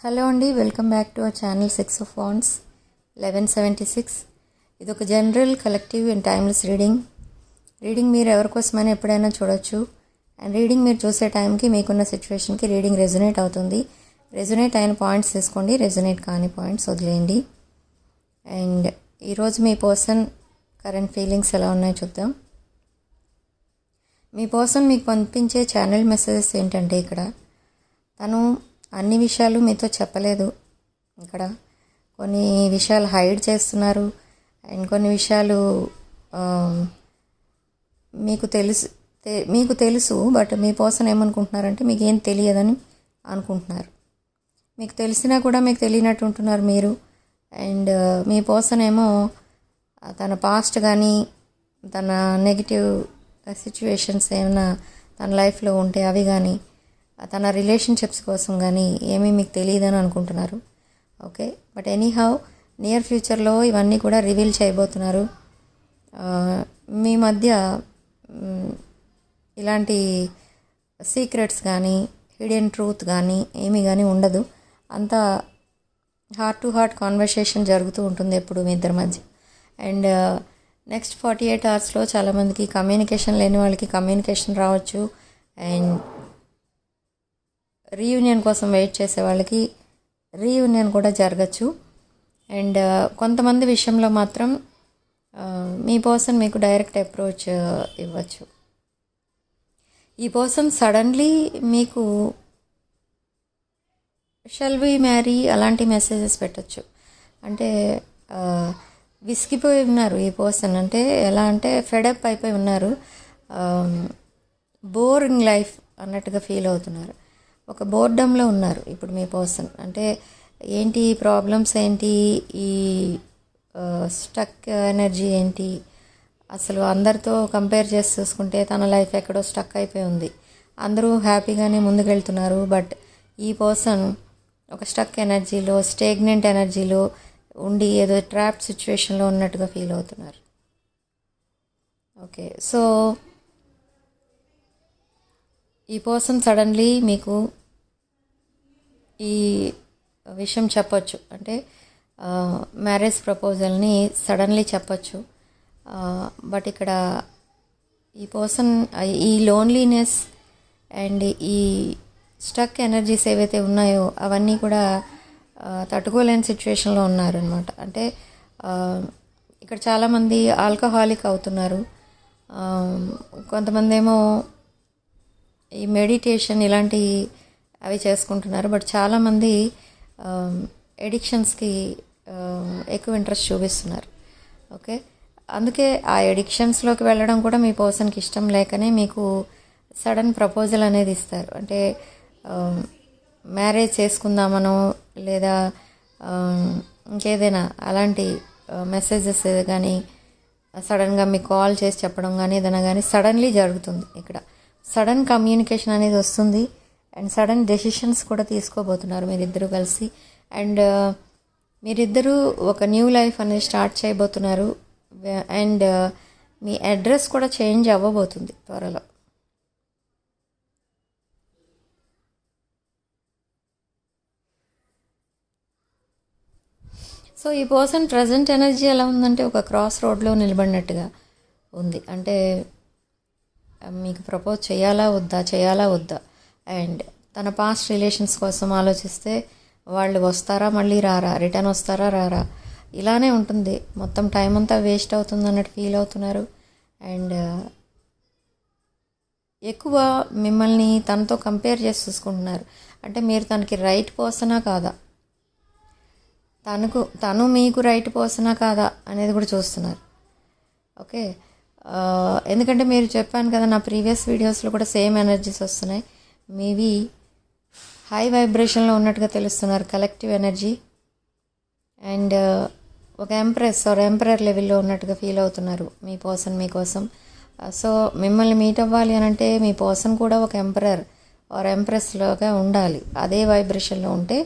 Hello అండి welcome back to our channel six of wands eleven seventy six ఇది ఒక general collective and timeless reading. Reading మీరు ఎవరికోసమైనా ఎప్పుడైనా చూడొచ్చు. అండ్ రీడింగ్ మీరు చూసే టైంకి మీకున్న సిచ్యువేషన్కి రీడింగ్ రెజొనేట్ అవుతుంది. రెజొనేట్ అయిన పాయింట్స్ తీసుకోండి రెజొనేట్ కాని పాయింట్స్ వదిలేయండి. అండ్ ఈరోజు మీ పర్సన్ కరెంట్ ఫీలింగ్స్ ఎలా ఉన్నాయో చూద్దాం. మీ పర్సన్ మీకు పంపించే ఛానల్ మెసేజెస్ ఏంటంటే ఇక్కడ తను అన్ని విషయాలు మీతో చెప్పలేదు. ఇక్కడ కొన్ని విషయాలు హైడ్ చేస్తున్నారు. అండ్ కొన్ని విషయాలు మీకు తెలుసు తె- మీకు తెలుసు బట్ మీ పర్సన్ ఏమనుకుంటున్నారంటే మీకు ఏం తెలియదని అనుకుంటున్నారు. మీకు తెలిసినా కూడా మీకు తెలియనట్టు ఉంటున్నారు మీరు. అండ్ మీ పర్సన్ ఏమో తన పాస్ట్ కానీ తన నెగిటివ్ సిచ్యువేషన్స్ ఏమైనా తన లైఫ్లో ఉంటే అవి కానీ తన రిలేషన్షిప్స్ కోసం కానీ ఏమీ మీకు తెలియదని అనుకుంటున్నారు. Okay? But any how near ఫ్యూచర్లో ఇవన్నీ కూడా రివీల్ చేయబోతున్నారు. మీ మధ్య ఇలాంటి సీక్రెట్స్ కానీ హిడెన్ ట్రూత్ కానీ ఏమీ కానీ ఉండదు. అంతా హార్ట్ టు హార్ట్ కాన్వర్సేషన్ జరుగుతూ ఉంటుంది ఎప్పుడు మీ ఇద్దరి మధ్య. అండ్ నెక్స్ట్ ఫార్టీ ఎయిట్ అవర్స్లో చాలామందికి కమ్యూనికేషన్ లేని వాళ్ళకి కమ్యూనికేషన్ రావచ్చు. అండ్ రీయూనియన్ కోసం వెయిట్ చేసే వాళ్ళకి రీయూనియన్ కూడా జరగచ్చు. అండ్ uh, కొంతమంది విషయంలో మాత్రం uh, మీ పర్సన్ మీకు డైరెక్ట్ అప్రోచ్ uh, ఇవ్వచ్చు. ఈ పర్సన్ సడన్లీ మీకు షెల్ వి మ్యారీ అలాంటి మెసేజెస్ పెట్టచ్చు. అంటే విసిగిపోయి ఉన్నారు ఈ పర్సన్ అంటే ఎలా అంటే ఫెడప్ అయిపోయి ఉన్నారు. Um, బోరింగ్ లైఫ్ అన్నట్టుగా ఫీల్ అవుతున్నారు. ఒక బోర్డంలో ఉన్నారు. ఇప్పుడు మీ పర్సన్ అంటే ఏంటి ప్రాబ్లమ్స్ ఏంటి? ఈ స్టక్ ఎనర్జీ ఏంటి? అసలు అందరితో కంపేర్ చేసి చూసుకుంటే తన లైఫ్ ఎక్కడో స్టక్ అయిపోయి ఉంది. అందరూ హ్యాపీగానే ముందుకెళ్తున్నారు. బట్ ఈ పర్సన్ ఒక స్టక్ ఎనర్జీలో స్టేగ్నెంట్ ఎనర్జీలో ఉండి ఏదో ట్రాప్ సిచ్యువేషన్లో ఉన్నట్టుగా ఫీల్ అవుతున్నారు. ఓకే సో ఈ పర్సన్ సడన్లీ మీకు ఈ విషయం చెప్పచ్చు. అంటే మ్యారేజ్ ప్రపోజల్ని సడన్లీ చెప్పచ్చు. బట్ ఇక్కడ ఈ పర్సన్ ఈ లోన్లీనెస్ అండ్ ఈ స్టక్ ఎనర్జీస్ ఏవైతే ఉన్నాయో అవన్నీ కూడా తట్టుకోలేని సిచ్యువేషన్లో ఉన్నారనమాట అంటే ఇక్కడ చాలామంది ఆల్కహాలిక్ అవుతున్నారు. కొంతమంది ఏమో ఈ మెడిటేషన్ ఇలాంటి అవి చేసుకుంటున్నారు. బట్ చాలామంది ఎడిక్షన్స్కి ఎక్కువ ఇంట్రెస్ట్ చూపిస్తున్నారు. ఓకే అందుకే ఆ ఎడిక్షన్స్లోకి వెళ్ళడం కూడా మీ పర్సన్కి ఇష్టం లేకనే మీకు సడన్ ప్రపోజల్ అనేది ఇస్తారు. అంటే um, మ్యారేజ్ చేసుకుందామనో లేదా um, ఇంకేదైనా అలాంటి మెసేజెస్ కానీ సడన్గా మీకు కాల్ చేసి చెప్పడం కానీ ఏదైనా కానీ సడన్లీ జరుగుతుంది ఇక్కడ. సడన్ కమ్యూనికేషన్ అనేది వస్తుంది అండ్ సడన్ డెసిషన్స్ కూడా తీసుకోబోతున్నారు మీరిద్దరూ కలిసి. అండ్ uh, మీరిద్దరూ ఒక న్యూ లైఫ్ అనేది స్టార్ట్ చేయబోతున్నారు. అండ్ uh, మీ అడ్రస్ కూడా చేంజ్ అవ్వబోతుంది త్వరలో. సో ఈ పర్సన్ ప్రజెంట్ ఎనర్జీ ఎలా ఉందంటే ఒక క్రాస్ రోడ్లో నిలబడినట్టుగా ఉంది. అంటే మీకు ప్రపోజ్ చేయాలా వద్దా చేయాలా వద్దా? అండ్ తన పాస్ట్ రిలేషన్స్ కోసం ఆలోచిస్తే వాళ్ళు వస్తారా మళ్ళీ రారా? రిటర్న్ వస్తారా రారా? ఇలానే ఉంటుంది. మొత్తం టైం అంతా వేస్ట్ అవుతుంది అన్నట్టు ఫీల్ అవుతున్నారు. అండ్ ఎక్కువ మిమ్మల్ని తనతో కంపేర్ చేసి చూసుకుంటున్నారు అంటే మీరు తనకి రైట్ పర్సనా కాదా? తనకు తను మీకు రైట్ పర్సనా కాదా అనేది కూడా చూస్తున్నారు. ఓకే ఎందుకంటే మీరు చెప్పాను కదా నా ప్రీవియస్ వీడియోస్లో కూడా సేమ్ ఎనర్జీస్ వస్తున్నాయి. మీవి హై వైబ్రేషన్లో ఉన్నట్టుగా తెలుస్తున్నారు కలెక్టివ్ ఎనర్జీ. అండ్ ఒక ఎంప్రెస్ ఆర్ ఎంప్రయర్ లెవెల్లో ఉన్నట్టుగా ఫీల్ అవుతున్నారు మీ పర్సన్ మీకోసం సో మిమ్మల్ని మీట్ అవ్వాలి అని అంటే మీ పర్సన్ కూడా ఒక ఎంప్రయర్ ఆర్ ఎంప్రెస్లోగా ఉండాలి. అదే వైబ్రేషన్లో ఉంటే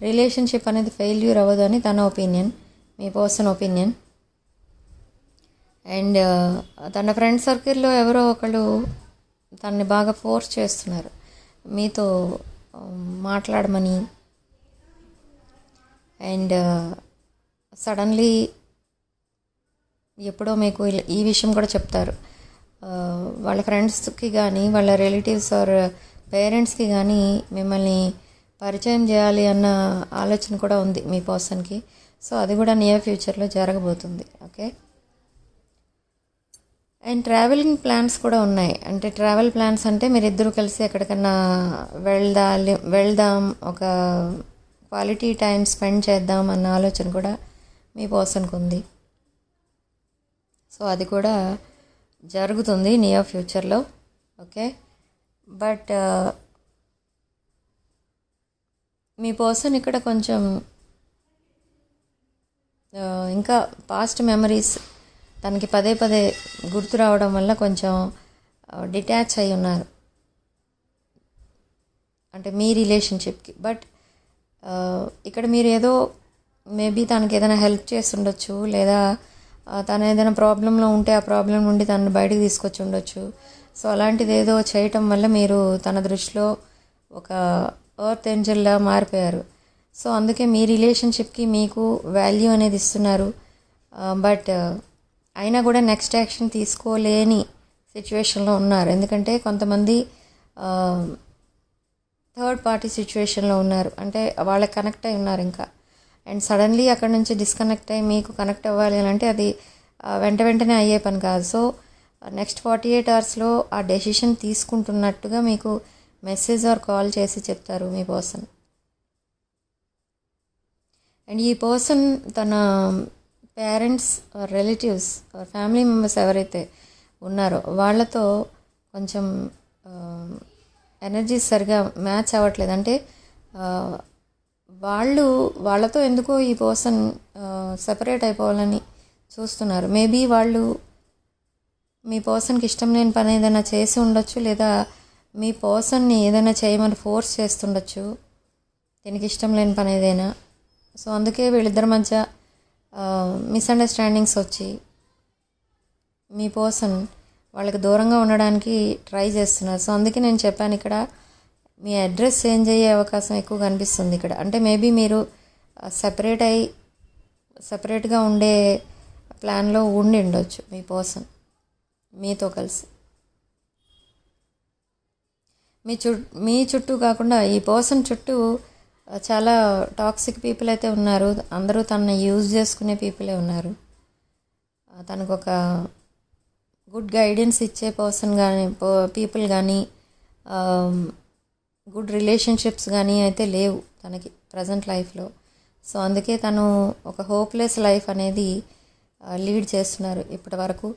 రిలేషన్షిప్ అనేది ఫెయిల్యూర్ అవ్వదు అని తన ఒపీనియన్ మీ పర్సన్ ఒపీనియన్. అండ్ తన ఫ్రెండ్ సర్కిల్లో ఎవరో ఒకళ్ళు తనని బాగా ఫోర్స్ చేస్తున్నారు. మీతో మాట్లాడమని. అండ్ సడన్లీ ఎప్పుడో మీకు ఈ విషయం కూడా చెప్తారు. వాళ్ళ ఫ్రెండ్స్కి కానీ వాళ్ళ రిలేటివ్స్ ఆర్ పేరెంట్స్కి కానీ మిమ్మల్ని పరిచయం చేయాలి అన్న ఆలోచన కూడా ఉంది మీ పర్సన్కి. సో అది కూడా నియర్ ఫ్యూచర్లో జరగబోతుంది. ఓకే? అండ్ ట్రావెలింగ్ ప్లాన్స్ కూడా ఉన్నాయి. అంటే ట్రావెల్ ప్లాన్స్ అంటే మీరు ఇద్దరు కలిసి ఎక్కడికన్నా వెళ్దాలి వెళ్దాం ఒక క్వాలిటీ టైం స్పెండ్ చేద్దాం అన్న ఆలోచన కూడా మీ పర్సన్కి ఉంది. సో అది కూడా జరుగుతుంది నియర్ ఫ్యూచర్లో. ఓకే? బట్ మీ పర్సన్ ఇక్కడ కొంచెం ఇంకా పాస్ట్ మెమరీస్ తనకి పదే పదే గుర్తు రావడం వల్ల కొంచెం డిటాచ్ అయి ఉన్నారు. అంటే మీ రిలేషన్షిప్కి. బట్ ఇక్కడ మీరు ఏదో మేబీ తనకి ఏదైనా హెల్ప్ చేస్తుండొచ్చు లేదా తను ఏదైనా ప్రాబ్లంలో ఉంటే ఆ ప్రాబ్లం నుండి తనను బయటకు తీసుకొచ్చి ఉండొచ్చు. సో అలాంటిది ఏదో చేయటం వల్ల మీరు తన దృష్టిలో ఒక ఎర్త్ ఏంజల్లా మారిపోయారు. సో అందుకే మీ రిలేషన్షిప్కి మీకు వాల్యూ అనేది ఇస్తున్నారు. బట్ అయినా కూడా నెక్స్ట్ యాక్షన్ తీసుకోలేని సిచ్యువేషన్లో ఉన్నారు. ఎందుకంటే కొంతమంది థర్డ్ పార్టీ సిచ్యువేషన్లో ఉన్నారు. అంటే వాళ్ళకి కనెక్ట్ అయి ఉన్నారు ఇంకా. అండ్ సడన్లీ అక్కడ నుంచి డిస్కనెక్ట్ అయ్యి మీకు కనెక్ట్ అవ్వాలి అని అంటే అది వెంట వెంటనే అయ్యే పని కాదు. సో నెక్స్ట్ ఫార్టీ ఎయిట్ అవర్స్లో ఆ డెసిషన్ తీసుకుంటున్నట్టుగా మీకు మెసేజ్ ఆర్ కాల్ చేసి చెప్తారు మీ పర్సన్ అండ్ ఈ పర్సన్ తన పేరెంట్స్ రిలేటివ్స్ ఫ్యామిలీ మెంబర్స్ ఎవరైతే ఉన్నారో వాళ్ళతో కొంచెం ఎనర్జీ సరిగా మ్యాచ్ అవ్వట్లేదు. అంటే వాళ్ళు వాళ్ళతో ఎందుకో ఈ పర్సన్ సెపరేట్ అయిపోవాలని చూస్తున్నారు. మేబీ వాళ్ళు మీ పర్సన్కి ఇష్టం లేని పని ఏదైనా చేసి ఉండొచ్చు లేదా మీ పర్సన్ని ఏదైనా చేయమని ఫోర్స్ చేస్తుండొచ్చు దీనికి ఇష్టం లేని పని ఏదైనా. సో అందుకే వీళ్ళిద్దరి మధ్య మిస్అండర్స్టాండింగ్స్ వచ్చి మీ పర్సన్ వాళ్ళకి దూరంగా ఉండడానికి ట్రై చేస్తున్నారు. సో అందుకే నేను చెప్పాను ఇక్కడ మీ అడ్రస్ చేంజ్ అయ్యే అవకాశం ఎక్కువ కనిపిస్తుంది ఇక్కడ. అంటే మేబీ మీరు సపరేట్ అయి సపరేట్గా ఉండే ప్లాన్లో ఉండి ఉండొచ్చు మీ పర్సన్ మీతో కలిసి. మీ చు మీ చుట్టూ కాకుండా ఈ పర్సన్ చుట్టూ చాలా టాక్సిక్ పీపుల్ అయితే ఉన్నారు. అందరూ తనని యూజ్ చేసుకునే పీపులే ఉన్నారు. తనకు ఒక గుడ్ గైడెన్స్ ఇచ్చే పర్సన్ కానీ పీపుల్ కానీ గుడ్ రిలేషన్షిప్స్ కానీ అయితే లేవు తనకి ప్రజెంట్ లైఫ్లో సో అందుకే తను ఒక హోప్లెస్ లైఫ్ అనేది లీడ్ చేస్తున్నారు ఇప్పటి వరకు.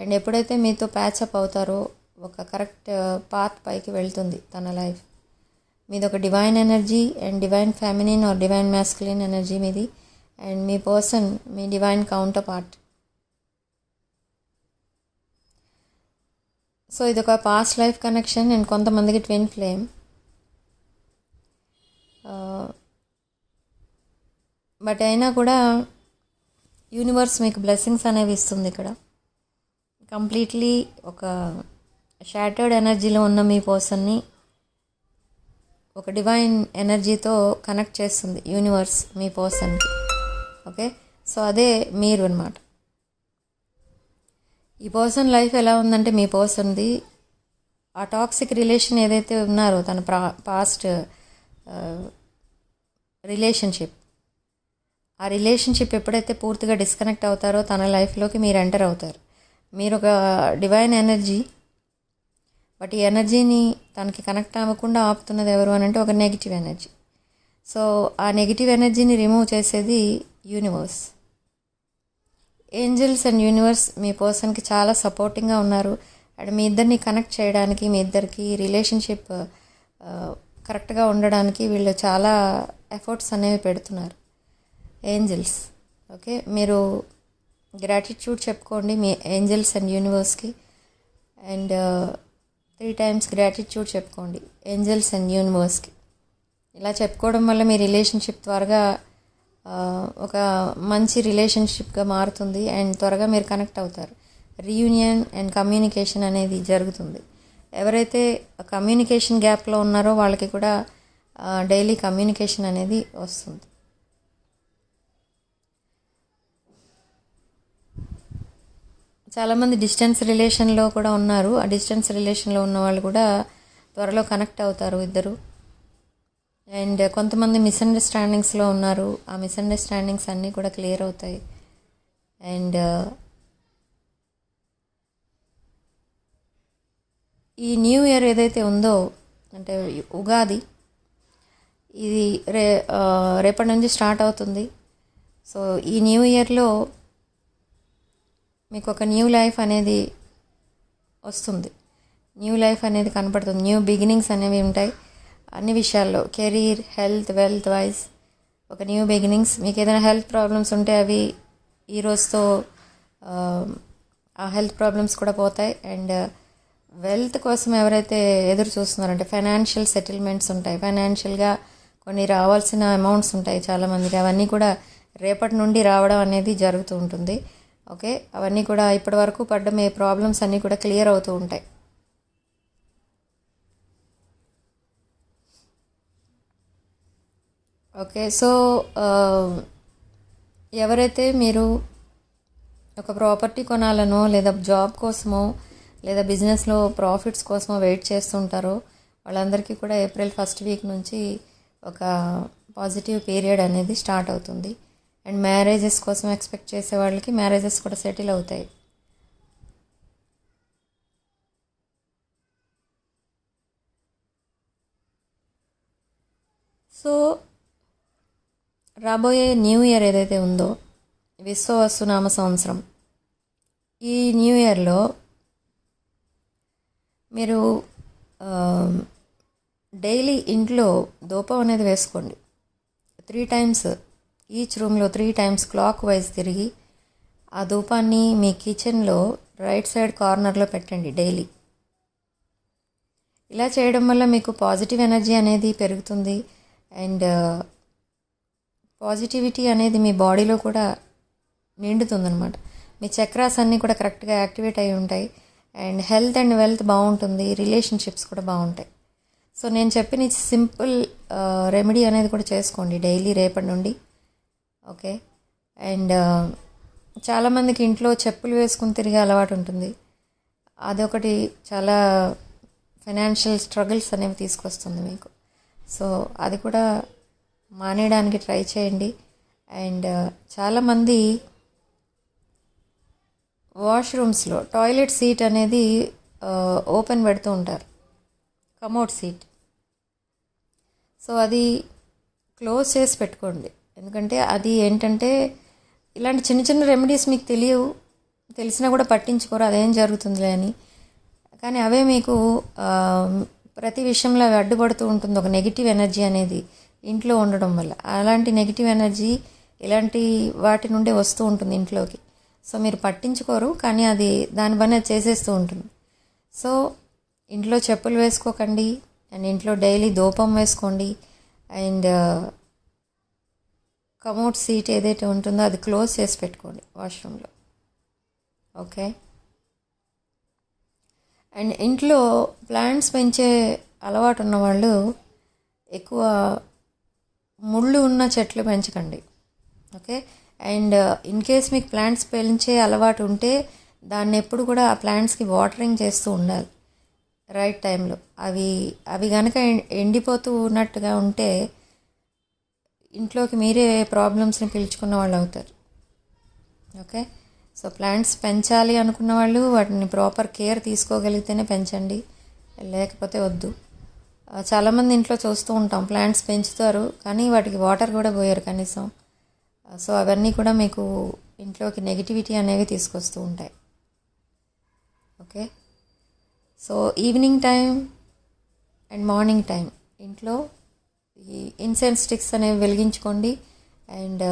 అండ్ ఎప్పుడైతే మీతో ప్యాచప్ అవుతారో ఒక కరెక్ట్ పాత్ పైకి వెళ్తుంది తన లైఫ్ మీది ఒక divine energy and divine feminine or divine masculine energy మీది. అండ్ మీ పర్సన్ మీ డివైన్ కౌంటర్ పార్ట్ సో ఇది ఒక పాస్ట్ లైఫ్ కనెక్షన్ అండ్ కొంతమందికి ట్విన్ ఫ్లేమ్ బట్ అయినా కూడా యూనివర్స్ మీకు బ్లెస్సింగ్స్ అనేవి ఇస్తుంది ఇక్కడ. కంప్లీట్లీ ఒక షాటర్డ్ ఎనర్జీలో ఉన్న మీ పర్సన్ని ఒక డివైన్ ఎనర్జీతో కనెక్ట్ చేస్తుంది యూనివర్స్ మీ పర్సన్కి ఓకే సో అదే మీరు అనమాట ఈ పర్సన్ లైఫ్ ఎలా ఉందంటే మీ పర్సన్ది ఆ టాక్సిక్ రిలేషన్ ఏదైతే ఉన్నారో తన ప్రా పాస్ట్ రిలేషన్షిప్ ఆ రిలేషన్షిప్ ఎప్పుడైతే పూర్తిగా డిస్కనెక్ట్ అవుతారో తన లైఫ్లోకి మీరు ఎంటర్ అవుతారు. మీరు ఒక డివైన్ ఎనర్జీ బట్ ఈ ఎనర్జీని తనకి కనెక్ట్ అవ్వకుండా ఆపుతున్నది ఎవరు అని అంటే ఒక నెగిటివ్ ఎనర్జీ సో ఆ నెగిటివ్ ఎనర్జీని రిమూవ్ చేసేది యూనివర్స్ ఏంజల్స్ అండ్ యూనివర్స్ మీ పర్సన్కి చాలా సపోర్టింగ్గా ఉన్నారు. అండ్ మీ ఇద్దరిని కనెక్ట్ చేయడానికి మీ ఇద్దరికి రిలేషన్షిప్ కరెక్ట్గా uh, ఉండడానికి వీళ్ళు చాలా ఎఫర్ట్స్ అనేవి పెడుతున్నారు. ఏంజల్స్ ఓకే మీరు గ్రాటిట్యూడ్ చెప్పుకోండి మీ ఏంజల్స్ అండ్ యూనివర్స్కి అండ్ త్రీ టైమ్స్ గ్రాటిట్యూడ్ చెప్పుకోండి. ఏంజల్స్ అండ్ యూనివర్స్కి. ఇలా చెప్పుకోవడం వల్ల మీ రిలేషన్షిప్ త్వరగా ఒక మంచి రిలేషన్షిప్గా మారుతుంది అండ్ త్వరగా మీరు కనెక్ట్ అవుతారు. రీయూనియన్ అండ్ కమ్యూనికేషన్ అనేది జరుగుతుంది. ఎవరైతే కమ్యూనికేషన్ గ్యాప్లో ఉన్నారో వాళ్ళకి కూడా డైలీ కమ్యూనికేషన్ అనేది వస్తుంది. చాలామంది డిస్టెన్స్ రిలేషన్లో కూడా ఉన్నారు. ఆ డిస్టెన్స్ రిలేషన్లో ఉన్న వాళ్ళు కూడా త్వరలో కనెక్ట్ అవుతారు ఇద్దరు. అండ్ కొంతమంది మిస్అండర్స్టాండింగ్స్లో ఉన్నారు. ఆ మిస్అండర్స్టాండింగ్స్ అన్నీ కూడా క్లియర్ అవుతాయి. అండ్ ఈ న్యూ ఇయర్ ఏదైతే ఉందో అంటే ఉగాది ఇది రే రేపటి నుంచి స్టార్ట్ అవుతుంది. సో ఈ న్యూ ఇయర్లో మీకు ఒక న్యూ లైఫ్ అనేది వస్తుంది. న్యూ లైఫ్ అనేది కనపడుతుంది. న్యూ బిగినింగ్స్ అనేవి ఉంటాయి. అన్ని విషయాల్లో కెరీర్ హెల్త్ వెల్త్ వైజ్ ఒక న్యూ బిగినింగ్స్ మీకు ఏదైనా హెల్త్ ప్రాబ్లమ్స్ ఉంటే అవి ఈ రోజుతో ఆ, ఆ హెల్త్ ప్రాబ్లమ్స్ కూడా పోతాయి. అండ్ వెల్త్ uh, కోసం ఎవరైతే ఎదురు చూస్తున్నారంటే ఫైనాన్షియల్ సెటిల్మెంట్స్ ఉంటాయి. ఫైనాన్షియల్గా కొన్ని రావాల్సిన అమౌంట్స్ ఉంటాయి చాలామందికి. అవన్నీ కూడా రేపటి నుండి రావడం అనేది జరుగుతూ ఉంటుంది. ఓకే? అవన్నీ కూడా ఇప్పటి వరకు పడ్డ మీ ప్రాబ్లమ్స్ అన్నీ కూడా క్లియర్ అవుతూ ఉంటాయి. ఓకే సో ఎవరైతే మీరు ఒక ప్రాపర్టీ కొనాలనో లేదా జాబ్ కోసమో లేదా బిజినెస్లో ప్రాఫిట్స్ కోసమో వెయిట్ చేస్తుంటారో వాళ్ళందరికీ కూడా ఏప్రిల్ ఫస్ట్ వీక్ నుంచి ఒక పాజిటివ్ పీరియడ్ అనేది స్టార్ట్ అవుతుంది. అండ్ మ్యారేజెస్ కోసం ఎక్స్పెక్ట్ చేసే వాళ్ళకి మ్యారేజెస్ కూడా సెటిల్ అవుతాయి. సో రాబోయే న్యూ ఇయర్ ఏదైతే ఉందో విశ్వవస్తునామ సంవత్సరం ఈ న్యూ ఇయర్లో మీరు డైలీ ఇంట్లో దూపం అనేది వేసుకోండి. త్రీ టైమ్స్ ఈచ్ రూమ్లో త్రీ టైమ్స్ క్లాక్ వైజ్ తిరిగి ఆ ధూపాన్ని మీ కిచెన్లో రైట్ సైడ్ కార్నర్లో పెట్టండి డైలీ ఇలా చేయడం వల్ల మీకు పాజిటివ్ ఎనర్జీ అనేది పెరుగుతుంది అండ్ పాజిటివిటీ uh, అనేది మీ బాడీలో కూడా నిండుతుందన్నమాట. మీ చక్రాస్ అన్నీ కూడా కరెక్ట్గా యాక్టివేట్ అయి ఉంటాయి అండ్ హెల్త్ అండ్ వెల్త్ బాగుంటుంది రిలేషన్షిప్స్ కూడా బాగుంటాయి. సో నేను చెప్పిన సింపుల్ రెమెడీ uh, అనేది కూడా చేసుకోండి డైలీ రేపటి నుండి. ఓకే? అండ్ చాలామందికి ఇంట్లో చెప్పులు వేసుకుని తిరిగే అలవాటు ఉంటుంది. అదొకటి చాలా ఫైనాన్షియల్ స్ట్రగుల్స్ అనేవి తీసుకొస్తుంది మీకు. సో అది కూడా మానేయడానికి ట్రై చేయండి. అండ్ చాలామంది వాష్రూమ్స్లో టాయిలెట్ సీట్ అనేది ఓపెన్ పెడుతూ ఉంటారు. Commode seat. సో అది క్లోజ్ చేసి పెట్టుకోండి. ఎందుకంటే అది ఏంటంటే ఇలాంటి చిన్న చిన్న రెమెడీస్ మీకు తెలియవు. తెలిసినా కూడా పట్టించుకోరు. అదేం జరుగుతుందిలే అని. కానీ అవే మీకు ప్రతి విషయంలో అవి అడ్డుపడుతూ ఉంటుంది. ఒక నెగిటివ్ ఎనర్జీ అనేది ఇంట్లో ఉండడం వల్ల. అలాంటి నెగిటివ్ ఎనర్జీ ఇలాంటి వాటి నుండే వస్తూ ఉంటుంది ఇంట్లోకి. సో మీరు పట్టించుకోరు. కానీ అది దాని పని అది చేసేస్తూ ఉంటుంది. సో ఇంట్లో చెప్పులు వేసుకోకండి. అండ్ ఇంట్లో డైలీ ధూపం వేసుకోండి. అండ్ కమోడ్ సీట్ ఏదైతే ఉంటుందో అది క్లోజ్ చేసి పెట్టుకోండి వాష్రూమ్లో. ఓకే? అండ్ ఇంట్లో ప్లాంట్స్ పెంచే అలవాటు ఉన్న వాళ్ళు ఎక్కువ ముళ్ళు ఉన్న చెట్లు పెంచకండి. ఓకే? అండ్ ఇన్ కేస్ మీకు ప్లాంట్స్ పెంచే అలవాటు ఉంటే దాన్ని ఎప్పుడు కూడా ఆ ప్లాంట్స్కి వాటరింగ్ చేస్తూ ఉండాలి. రైట్ టైంలో. అవి అవి కనుక ఎండిపోతూ ఉన్నట్టుగా ఉంటే ఇంట్లోకి మీరే ప్రాబ్లమ్స్ని పిలుచుకున్న వాళ్ళు అవుతారు. ఓకే? సో ప్లాంట్స్ పెంచాలి అనుకున్న వాళ్ళు వాటిని ప్రాపర్ కేర్ తీసుకోగలిగితేనే పెంచండి. లేకపోతే వద్దు. చాలామంది ఇంట్లో చూస్తూ ఉంటాం ప్లాంట్స్ పెంచుతారు కానీ వాటికి వాటర్ కూడా పోయారు కనీసం. సో అవన్నీ కూడా మీకు ఇంట్లోకి నెగిటివిటీ అనేవి తీసుకొస్తూ ఉంటాయి. Okay? So evening time and morning time ఇంట్లో ఈ ఇన్సెన్స్ స్టిక్స్ అనేవి వెలిగించుకోండి. అండ్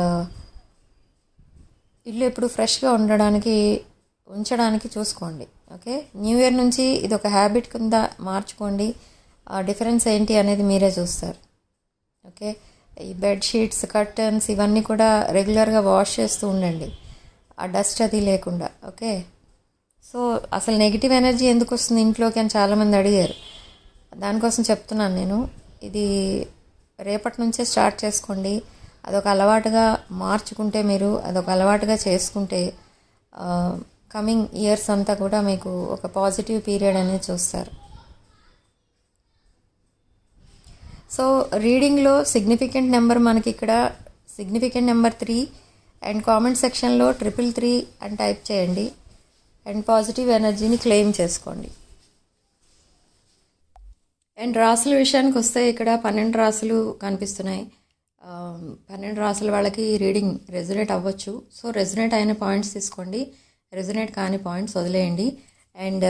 ఇల్లు ఎప్పుడు ఫ్రెష్గా ఉండడానికి ఉంచడానికి చూసుకోండి. ఓకే? న్యూ ఇయర్ నుంచి ఇది ఒక హ్యాబిట్ కింద మార్చుకోండి. ఆ డిఫరెన్స్ ఏంటి అనేది మీరే చూస్తారు. ఓకే? ఈ బెడ్షీట్స్ కర్టన్స్ ఇవన్నీ కూడా రెగ్యులర్గా వాష్ చేస్తూ ఉండండి. ఆ డస్ట్ అది లేకుండా. ఓకే? సో అసలు నెగిటివ్ ఎనర్జీ ఎందుకు వస్తుంది ఇంట్లోకి అని చాలామంది అడిగారు. దానికోసం చెప్తున్నాను నేను. ఇది రేపటి నుంచే స్టార్ట్ చేసుకోండి. అదొక అలవాటుగా మార్చుకుంటే మీరు అదొక అలవాటుగా చేసుకుంటే కమింగ్ ఇయర్స్ అంతా కూడా మీకు ఒక పాజిటివ్ పీరియడ్ అనేది చూస్తారు. సో రీడింగ్లో సిగ్నిఫికెంట్ నెంబర్ మనకి ఇక్కడ significant number three and comment సెక్షన్లో ట్రిపుల్ త్రీ అని టైప్ చేయండి. అండ్ పాజిటివ్ ఎనర్జీని క్లెయిమ్ చేసుకోండి. అండ్ రాసుల విషయానికి వస్తే ఇక్కడ పన్నెండు రాసులు కనిపిస్తున్నాయి. పన్నెండు రాసుల వాళ్ళకి రీడింగ్ రెజనేట్ అవ్వచ్చు. సో రెజనేట్ అయిన పాయింట్స్ తీసుకోండి. రెజనేట్ కాని పాయింట్స్ వదిలేయండి. And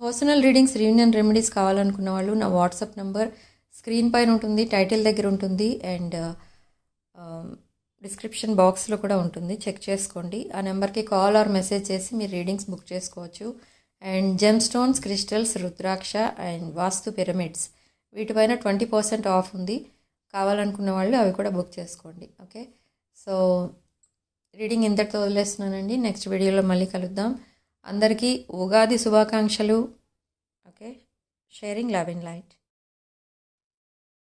personal readings reunion remedies కావాలనుకున్న వాళ్ళు నా వాట్సాప్ నెంబర్ స్క్రీన్ పైన ఉంటుంది టైటిల్ దగ్గర ఉంటుంది అండ్ డిస్క్రిప్షన్ బాక్స్లో కూడా ఉంటుంది. చెక్ చేసుకోండి. ఆ నెంబర్కి కాల్ ఆర్ మెసేజ్ చేసి మీరు రీడింగ్స్ బుక్ చేసుకోవచ్చు. And gem stones crystals rudraksha and vastu pyramids వీటిపైన ట్వంటీ పర్సెంట్ ఆఫ్ ఉంది. కావాలనుకున్న వాళ్ళు అవి కూడా బుక్ చేసుకోండి. ఓకే సో రీడింగ్ ఇంతటితో వదిలేస్తున్నానండి. నెక్స్ట్ వీడియోలో మళ్ళీ కలుద్దాం. అందరికీ ఉగాది శుభాకాంక్షలు. Okay sharing love in light